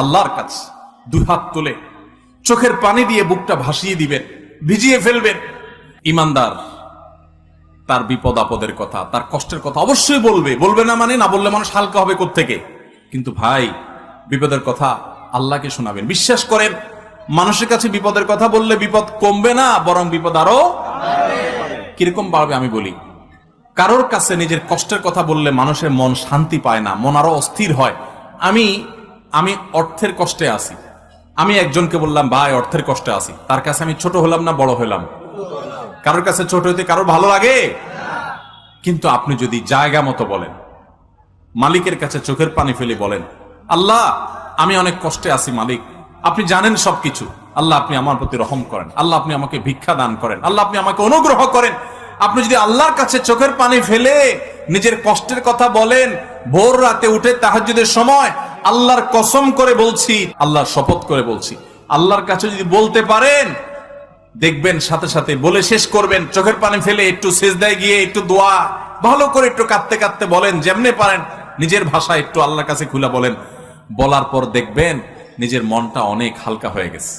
আল্লাহর কাছে। দুই হাত তুলে চোখের পানি দিয়ে বুকটা ভাসিয়ে দিবেন, ভিজিয়ে ফেলবেন। ইমানদার, তার বিপদ আপদের কথা, তার কষ্টের কথা অবশ্যই বলবে। বলবে না মানে না বললে মানুষ হালকা হবে থেকে কিন্তু ভাই, বিপদের কথা আল্লাহকে শোনাবেন। বিশ্বাস করেন, মানুষের কাছে বিপদের কথা বললে বিপদ কমবে না, বরং বিপদ আরও কীরকম বাড়বে আমি বলি। কারোর কাছে নিজের কষ্টের কথা বললে মানুষের মন শান্তি পায় না, মন আরও অস্থির হয়। আমি আমি অর্থের কষ্টে আছি। আমি একজনকে বললাম, ভাই, অর্থের কষ্টে আছি। তার কাছে আমি ছোট হলাম না বড় হলাম? কারোর কাছে ছোট হইতে কারোর ভালো লাগে? কিন্তু আপনি যদি জায়গা মতো বলেন, মালিকের কাছে চোখের পানি ফেলে বলেন, আল্লাহ, আমি অনেক কষ্টে আছি, মালিক। আপনি জানেন সবকিছু। আল্লাহ, আপনি আমার প্রতি রহম করেন। আল্লাহ, আপনি আমাকে ভিক্ষা দান করেন। আল্লাহ, আপনি আমাকে অনুগ্রহ করেন। আপনি যদি আল্লাহর কাছে চোখের পানি ফেলে নিজের কষ্টের কথা বলেন, ভোর রাতে উঠে তাহাজ্জুদের সময় আল্লাহর কসম করে বলছি, আল্লাহর শপথ করে বলছি। আল্লাহর কাছে যদি বলতে পারেন, দেখবেন সাথে সাথে বলে শেষ করবেন, চোখের পানি ফেলে একটু শেষ দেয় গিয়ে একটু দোয়া, ভালো করে একটু কাঁদতে কাঁদতে বলেন, যেমনে পারেন, নিজের ভাষা একটু আল্লাহর কাছে খুলে বলেন। বলার পর দেখবেন, নিজের মনটা অনেক হালকা হয়ে গেছে।